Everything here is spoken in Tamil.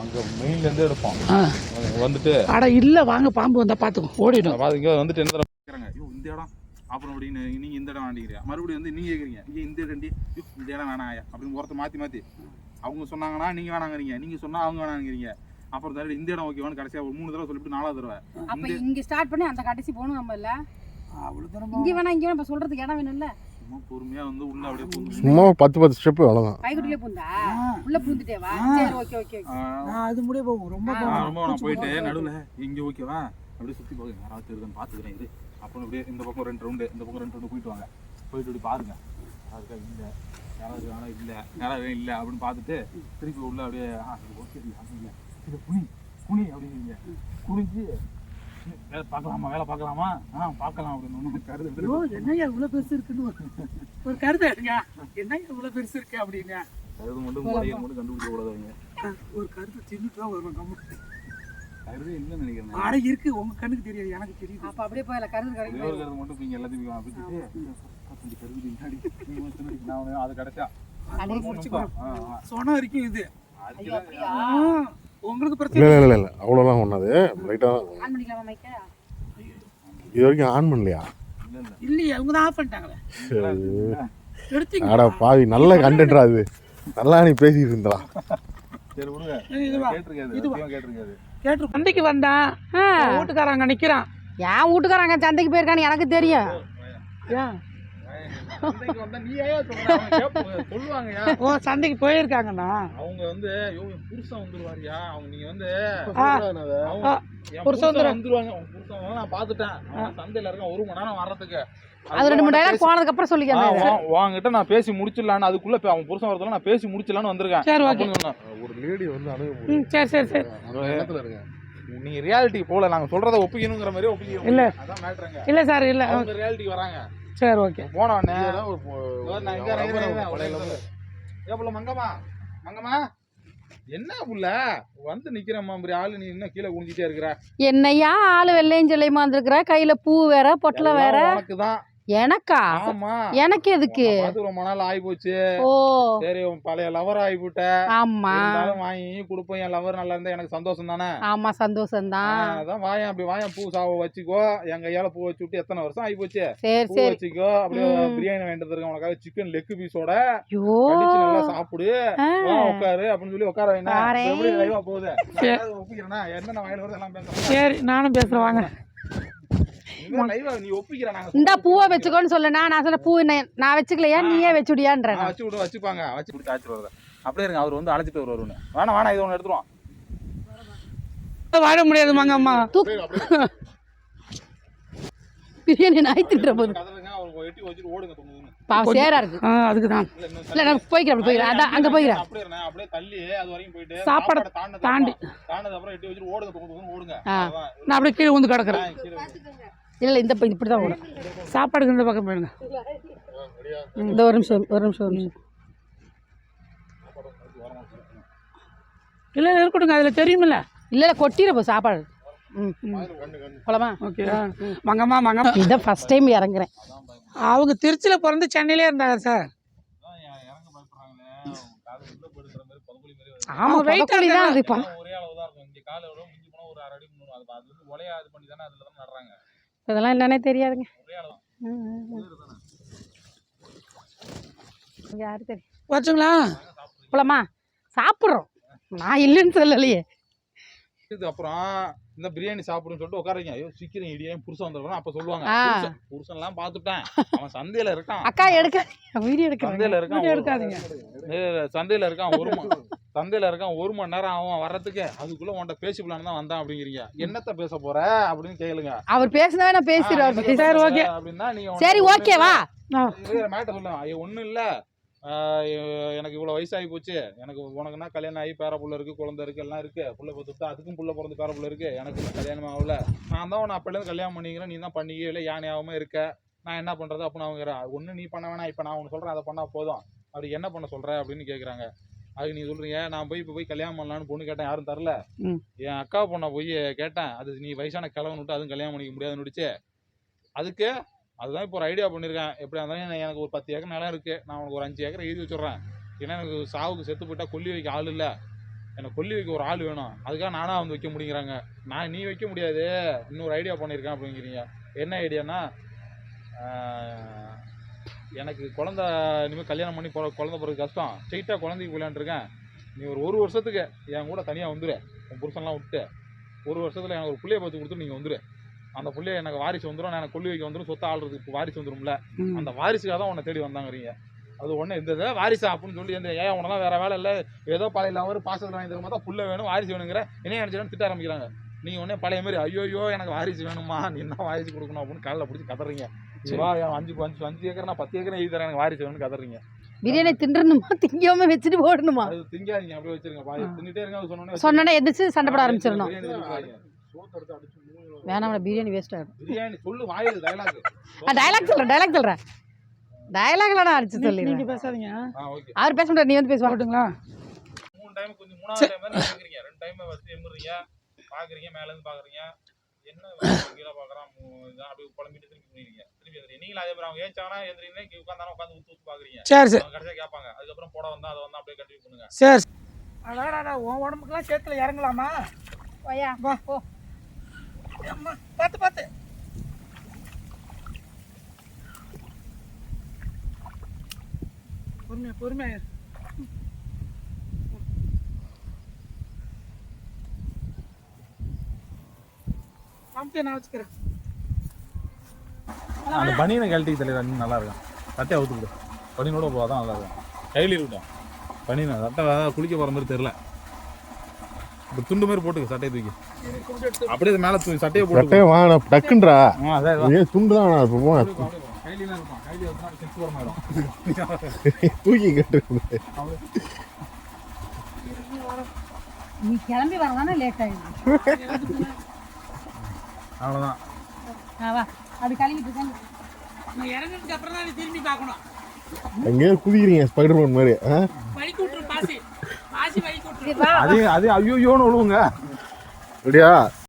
அங்கே மெயின்லேருந்து அங்க வந்துட்டு அட இல்லை வாங்க பாம்பு வந்தால் பார்த்துக்கோ ஓடிடும். பாத்து இங்க வந்துட்டு ஐயோ இந்த இடம். அப்புறம் அப்படின்னு நீங்கள் இந்த இடம் வேண்டிக்கிறீங்க மறுபடியும் வந்து நீங்கள் கேட்குறீங்க இங்கே இந்த இடண்டி ஐயோ இந்த இடம் வேணாம் ஐயா. அப்படின்னு ஒருத்தர் மாற்றி மாற்றி அவங்க சொன்னாங்கன்னா நீங்கள் வேணாங்கிறீங்க. நீங்கள் சொன்னால் அவங்க வேணாங்கிறீங்க. அப்புறம் தடவை இந்த இடம் ஓகேவான்னு கடைசியாக ஒரு மூணு தடவை சொல்லிட்டு நாலாவது தடவை. அப்ப இங்க ஸ்டார்ட் பண்ணி அந்த கடைசி போகணும் நம்ம இல்ல? அவ்வளோ தூரம் இங்க வேணா இங்க வேணா இப்ப சொல்றதுக்கு இடம் வேணும்ல? சும்மா பொறுமையாக வந்து உள்ள அப்படியே பூந்து சும்மா ஒரு பத்து பத்து ஸ்டெப்பு அவ்வளோதான் கைக்குட்டிலே பூந்தா? உள்ள பூந்துட்டேவா சரி ஓகே ஓகே அது முடிய போகும். ரொம்ப. ரொம்ப நான் போயிட்டு நடுவில் இங்கே ஓகேவா அப்படியே சுற்றி போகுது. யாராவது இருக்குன்னு பார்த்துக்கிறேன் இது அப்புறம் அப்படியே இந்த பக்கம் ரெண்டு ரவுண்டு இந்த பக்கம் ரெண்டு ரவுண்டு போயிட்டு வாங்க. போயிட்டு இப்படி பாருங்க. யாருக்கா இல்லை. யாராவது ஆனால் இல்லை. யாராவது இல்லை அப்படின்னு பார்த்துட்டு திருப்பி உள்ள அப்படியே ஆ ஓகே இல்லை அது இல்லை இது குனி குனி அப்படிங்கிறீங்க. குனிஞ்சு வேலை பார்க்கலாமா? வேலை பார்க்கலாமா? ஆ பார்க்கலாம் அப்படின்னு ஒன்று கருது ஐயோ, என்னய்யா இவ்வளோ பெருசு இருக்குன்னு ஒரு கருத்தை எடுங்க. என்னய்யா இவ்வளோ பெருசு இருக்கு அப்படின்னு. கருது மட்டும் முறையை மட்டும் கண்டுபிடிக்க கூடாதுங்க. ஒரு கருத்து சின்னதாக தான் வரும் நம்ம. கருது இல்லைன்னு நினைக்கிறேன் ஆட இருக்கு உங்க கண்ணுக்கு தெரியாது எனக்கு தெரியுது. அப்ப அப்படியே போயில கருது ஒரே கடைக்கு ஒரு கருது மட்டும் நீங்கள் எல்லாத்தையும் பத்தஞ்சு கருது பின்னாடி. நான் அது கிடைச்சா. சொன்ன வரைக்கும் இது. உங்களுக்கு பிரச்சனை இல்லை இல்லை இல்லை அவ்வளோலாம் ஒன்றாது லைட்டாக ஆன் பண்ணிக்கலாமா மைக்க இது வரைக்கும் ஆன் பண்ணலையா? இல்லை இல்லை இல்லையே அவங்க தான் ஆஃப் பண்ணிட்டாங்களே. எடுத்தீங்க ஆடா பாவி நல்ல கண்டென்ட்ரா அது நல்லா நீ பேசிட்டு இருந்தா சரி விடுங்க. இதுவா கேட்டிருக்காது இதுவா? சத்தியமா கேட்டிருக்காது கேட்டு சந்தைக்கு வந்தான் வீட்டுக்காரங்க நிக்கிறான். என் வீட்டுக்காரங்க சந்தைக்கு போயிருக்கான்னு எனக்கு தெரியும். ஏன்? ஓ சந்தைக்கு போயிருக்காங்கண்ணா? அவங்க வந்து ஐயோ என் புருஷன் வந்துருவாருயா அவங்க நீங்க வந்து புருஷன் புருஷன் வந்துரு- வந்துருவாங்க. புருஷன் நான் பாத்துட்டேன் சந்தையில இருக்கான். ஒரு மணி நேரம் வர்றதுக்கு. அது ரெண்டு மூணு டைலாக் போனதுக்கு அப்புறம் வா- வாங்கிட்ட நான் பேசி முடிச்சிடலான்னு அதுக்குள்ள அவன் புருஷன் வரதுல நான் பேசி முடிச்சிடலான்னு வந்திருக்கேன். சரி, ஓகே. ஒரு லேடி வந்து சரி சரி சரி. இடத்துல இருங்க நீங்க ரியாலிட்டி போல நாங்க சொல்றத ஒப்பிக்கணுங்கிற மாதிரி ஒப்பிக்க இல்ல. அதான் மேட்ருங்க இல்லை சார் இல்லை. ரியாலிட்டிக்கு வராங்க. சரி ஓகே. போன உடனே இதெல்லாம் ஒரு பொ- இதோ நான் இங்க அவங்க இறங்குறேன், நம்பர் பழைய பழைய நம்பர். ஏ புள்ள மங்கம்மா மங்கம்மா. என்ன புள்ள? வந்து நிக்கிற மாதிரி ஆளு நீ இன்னும் கீழே குனிஞ்சிட்டே இருக்கிற. என்னையா ஆளு வெள்ளையும் சொல்லியமா வந்திருக்கிற? கையில பூ வேற பொட்டலை வேற. உனக்கு தான் எனக்கா? ஆமா. எனக்கு எதுக்கு? ரொம்ப நாள் ஆகி போச்சு ஓ. சரி உன் பழைய லவர் ஆகி போட்ட ஆமா வாங்கி கொடுப்போம். என் லவர் நல்லா இருந்தா எனக்கு சந்தோஷம் தானே ஆமா சந்தோஷம்தான். அதான் வாயன் அப்படி வாயன் பூ சாவ வச்சுக்கோ. என் கையால பூ வச்சு விட்டு எத்தனை வருஷம் ஆகி போச்சு சரி. சரி வச்சுக்கோ. அப்படியே. பிரியாணி வாங்கிட்டு இருக்கேன் உனக்காக. சிக்கன் லெக் பீஸோட நல்லா சாப்பிடு. உட்காரு அப்படின்னு சொல்லி உட்கார லைவா போகுது? என்னென்ன வாயில வருது எல்லாம் பேசுறேன் சரி நானும் பேசுகிறேன் வாங்க லைவா நீ ஒப்பிக்கிற நாங்க இந்த பூவை வச்சுக்கோன்னு சொல்லுனா நான் சொன்ன பூ என்ன- நான் வச்சுக்கலையா? நீயே வச்சுடியான்ற வச்சு விடு வச்சுப்பாங்க வச்சு கொடுத்து ஆச்சு வருது அப்படியே இருங்க அவர் வந்து அழைச்சிட்டு வருவாருன்னு வேணாம் வேணாம் இது ஒன்று எடுத்துருவோம். வாழ முடியாது மங்கம்மா. பிரியாணி நாய் திட்டுற போது. சேரா இருக்கு. இல்ல நான் போய்க்கிறேன் அப்படி போய்க்கிறேன். அதான் அங்க போய்க்கிறேன். அப்படியே சாப்பாடை தாண்டி. நான் கீழே வந்து கிடக்குறேன். இல்ல இந்த இப்படி தான் போகணும் சாப்பாடுக்கு இந்த பக்கம் போயிடுங்க. இந்த ஒரு நிமிஷம் ஒரு நிமிஷம் ஒரு நிமிஷம். இல்லை இருக்கட்டுங்க அதில் தெரியுமில்ல. இல்ல இல்ல கொட்டிட போ சாப்பாடு. ம் போலாமா? ஓகே. மங்கம்மா மங்கம்மா. இதான் ஃபர்ஸ்ட் டைம் இறங்குறேன். அவங்க திருச்சியில் பிறந்து சென்னையிலே இருந்தாங்க சார். அதான் என் இறங்க பயப்படுறாங்களே? அவங்க காது உள்ள போடுற மாதிரி பதக்குழி மாதிரி வருது. ஆமா weight பதக்குழி தான் அது பா ஒரே அளவு தான் இருக்கும். இங்க காலை விட மிஞ்சி போனா ஒரு அரை அடி மூணு அது அது வந்து ஒலையா இது பண்ணி தானே அதுல தான் நடுறாங்க. இதெல்லாம் என்னன்னே தெரியாதுங்க. யாரு தெரியும் வச்சுங்களா போலாமா? சாப்பிட்றோம். நான் இல்லைன்னு சொல்லலையே. இது அப்புறம் இந்த பிரியாணி சாப்பிடுன்னு சொல்லிட்டு உட்காருங்க. ஐயோ சீக்கிரம் இடியா புருஷன் வந்துடுறான் அப்ப சொல்லுவாங்க. புருஷன் எல்லாம் பாத்துட்டேன் அவன் சந்தையில இருக்கான். அக்கா எடுக்க வீடியோ எடுக்கிறேன். சந்தையில இருக்கான். எடுக்காதீங்க. சந்தையில இருக்கான். ஒரு மணி சந்தையில இருக்கான். ஒரு மணி நேரம் ஆகும் வர்றதுக்கு. அதுக்குள்ள உன்கிட்ட பேசிக்கலான்னு தான் வந்தான் அப்படிங்கிறீங்க. என்னத்த பேச போற அப்படின்னு கேளுங்க. அவர் பேசினவே நான் பேசிடுவார். சரி, ஓகே. அப்படின்னா நீங்க சரி ஓகேவா மேட்டர் சொல்லுங்க ஐயோ ஒண்ணும் இல்ல. எனக்கு இவ்வளவு வயசாகி போச்சு. எனக்கு உனக்குன்னா கல்யாணம் ஆகி பேர புள்ள இருக்கு குழந்தை இருக்கு எல்லாம் இருக்கு. புள்ள பார்த்துட்டு அதுக்கும் புள்ள பிறந்து பேர புள்ள இருக்கு. எனக்கு இன்னும் கல்யாணம் ஆகல. நான் தான் உன்னை அப்பலேருந்து கல்யாணம் பண்ணிக்கிறேன். நீ தான் பண்ணிக்கவே இல்லை யானை ஆகாம இருக்க. நான் என்ன பண்றது அப்படின்னு அவங்க ஒண்ணு நீ பண்ண வேணாம் இப்ப நான் ஒன்று சொல்றேன் அதை பண்ணா போதும். அப்படி என்ன பண்ண சொல்ற அப்படின்னு கேக்குறாங்க. அதுக்கு நீ சொல்றீங்க நான் போய் இப்போ போய் கல்யாணம் பண்ணலான்னு பொண்ணு கேட்டேன் யாரும் தரல. என் அக்கா பொண்ணை போய் கேட்டேன் அது நீ வயசான கிழவன் விட்டு அதுவும் கல்யாணம் பண்ணிக்க முடியாதுன்னு விடுச்சு அதுக்கு அதுதான் இப்போ ஒரு ஐடியா பண்ணியிருக்கேன் எப்படியா இருந்தாலும் எனக்கு- ஒரு பத்து ஏக்கர் நிலம் இருக்குது நான் உனக்கு ஒரு அஞ்சு ஏக்கர் எழுதி வச்சுட்றேன். ஏன்னா எனக்கு சாவுக்கு செத்து போயிட்டால் கொல்லி வைக்க ஆள் இல்லை. எனக்கு கொல்லி வைக்க ஒரு ஆள் வேணும். அதுக்காக நானாக வந்து வைக்க முடியுங்கிறாங்க. நான் நீ வைக்க முடியாது. இன்னொரு ஐடியா பண்ணியிருக்கேன் அப்படிங்கிறீங்க. என்ன ஐடியானா எனக்கு குழந்த இனிமேல் கல்யாணம் பண்ணி போகிற குழந்த பிறகு கஷ்டம். ஸ்ட்ரெயிட்டாக குழந்தைக்கு விளையாண்டுருக்கேன் நீ ஒரு ஒரு வருஷத்துக்கு என் கூட தனியாக வந்துடு உன் புருஷன்லாம் விட்டு ஒரு வருஷத்தில் எனக்கு ஒரு பிள்ளைய பார்த்து கொடுத்து நீங்கள் வந்துடு அந்த புள்ளைய எனக்கு வாரிசு வந்துடும் நான் எனக்கு கொல்லி வைக்க வந்துடும் சொத்து ஆள்றதுக்கு வாரிசு வந்துரும்ல. அந்த வாரிசுக்காக தான் உன்னை தேடி வந்தாங்கறீங்க. அது ஒன்று இந்த வாரிசா அப்படின்னு சொல்லி இந்த ஏன் உனலாம் வேற வேலை இல்லை? ஏதோ பழைய அவர் பாசத்தில் வாங்கி தான் புள்ள வேணும் வாரிசு வேணுங்கிற. என்ன நினச்சிடும் திட்ட ஆரம்பிக்கிறாங்க. நீங்கள் உடனே பழைய மாதிரி ஐயோ எனக்கு வாரிசு வேணுமா? நீ என்ன வாரிசு கொடுக்கணும் அப்படின்னு காலில் பிடிச்சி கதறீங்க. வா என் அஞ்சு அஞ்சு அஞ்சு ஏக்கர் நான் பத்து ஏக்கர் எழுதி தரேன் எனக்கு வாரிசு வேணும்னு கதறீங்க. பிரியாணி தின்றணுமா? திங்காம வச்சுட்டு போடணுமா அது திங்காதீங்க அப்படியே வச்சிருங்க. தின்னுட்டே இருங்க சொன்னோன்னே சொன்னோன்னே எந்திரிச்சு சண்டை போட ஆரம்பிச்சிடணும். வேணாம் பிரியாணி வேஸ்ட் ஆகிடும் பிரியாணி சொல்லு வாயில் டைலாக் டைலாக் சொல்கிறேன் டைலாக் சொல்கிறேன் டைலாக்ல நான் அடிச்சு நீங்க சொல்லிடுறேன். பேசாதீங்க. அவர் பேச முடியாது நீ வந்து பேசுவா? போட்டுங்களா? மூணு டைம் கொஞ்சம் மூணாவது டைம் கேக்குறீங்க ரெண்டு டைம் வச்சு எம்புறீங்க பாக்குறீங்க மேல இருந்து பாக்குறீங்க. என்ன கீழே பாக்குறான் இதான் அப்படியே குழம்பிட்டு திரும்பி போயிருங்க. திரும்பி எந்திரி. நீங்களும் அதே மாதிரி அவங்க ஏச்சாங்கன்னா எந்திரிங்க உட்காந்தாலும் உட்காந்து ஊத்து ஊத்து பாக்குறீங்க. சரி சரி. கடைசியா கேட்பாங்க. அதுக்கப்புறம் போட வந்தா அதை வந்து அப்படியே கண்டினியூ பண்ணுங்க சரி அடாடா உன் உடம்புக்குலாம் சேத்துல இறங்கலாமா? ஓயா வா. போ. அம்மா பார்த்து பார்த்து பொறுமையா பொறுமையா நான் வச்சுக்கிறேன். அந்த பனியனை கழட்டி தலைவர் இன்னும் நல்லா இருக்கும். சட்டையை அவுத்து விடு பனியனோட போதான் நல்லா இருக்கும். கையில் இருக்கட்டும். பனியனை சட்டை குளிக்க போகிற மாதிரி தெரில இப்போ துண்டு மாதிரி போட்டுக்க சட்டையை தூக்கி. அப்படியே இது மேலே தூக்கி சட்டையை போட்டு சட்டையை வாங்கின டக்குன்றா? ஆ அதான் ஏன் துண்டு தான் நான் இப்போ தூக்கி கட்டு நீ கிளம்பி வரதானே லேட் ஆயிடுது. அவ்வளோதான் வா. அது கழுவிட்டு தான் நான் இறங்கினதுக்கு அப்புறம் தான் திரும்பி பார்க்கணும். அங்கேயே குதிக்கிறீங்க ஸ்பைடர்மேன் மாதிரி ஆ வழிக்கு விட்டுரு பாசி பாசி வழிக்கு விட்டுரு வா அது அது ஐயோன்னு விழுவுங்க அப்படியா